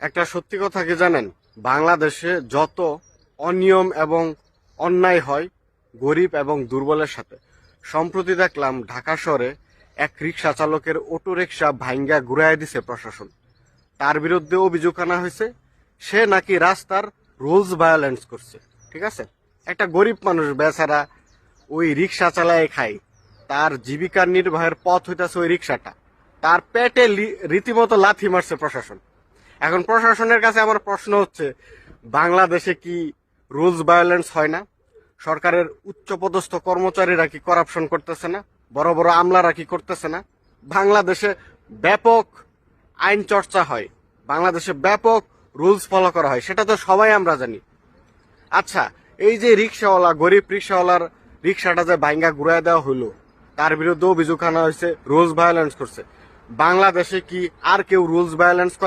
একটা সত্যি কথা কি জানেন? বাংলাদেশে যত অনিয়ম এবং অন্যায় হয়, গরিব এবং দুর্বলের সাথে। সম্প্রতি দেখলাম ঢাকা শহরে এক রিক্সা চালকের অটো রিক্সা ভাঙ্গা ঘুরাই দিছে প্রশাসন। তার বিরুদ্ধে অভিযোগ আনা হয়েছে, সে নাকি রাস্তার রুলস ভায়োলেন্স করছে, ঠিক আছে? একটা গরিব মানুষ বেচারা ওই রিক্সা চালায় খায়, তার জীবিকার নির্বাহের পথ হইতাছে ওই রিক্সাটা তার পেটে রীতিমতো লাথি মারছে প্রশাসন। এখন প্রশাসনের কাছে আমার প্রশ্ন হচ্ছে, বাংলাদেশে কি রুলস ভায়োলেন্স হয় না? সরকারের উচ্চপদস্থ কর্মচারীরা কি করাপশন করতেছে না? বড় বড় আমলারা কি করতেছে না? বাংলাদেশে ব্যাপক আইন চর্চা হয়। বাংলাদেশে ব্যাপক রুলস ফলো করা হয়। সেটা তো সবাই আমরা জানি। আচ্ছা এই যে রিক্সাওয়ালা, গরিব রিক্সাওয়ালার রিক্সাটা যে ভাঙ্গা ঘুরাই দেওয়া হলো তার বিরুদ্ধে অভিযোগ আনা হয়েছে, রুলস ভায়োলেন্স করছে। বাংলাদেশে কি আর কেউ রুলস ভায়োলেন্স করে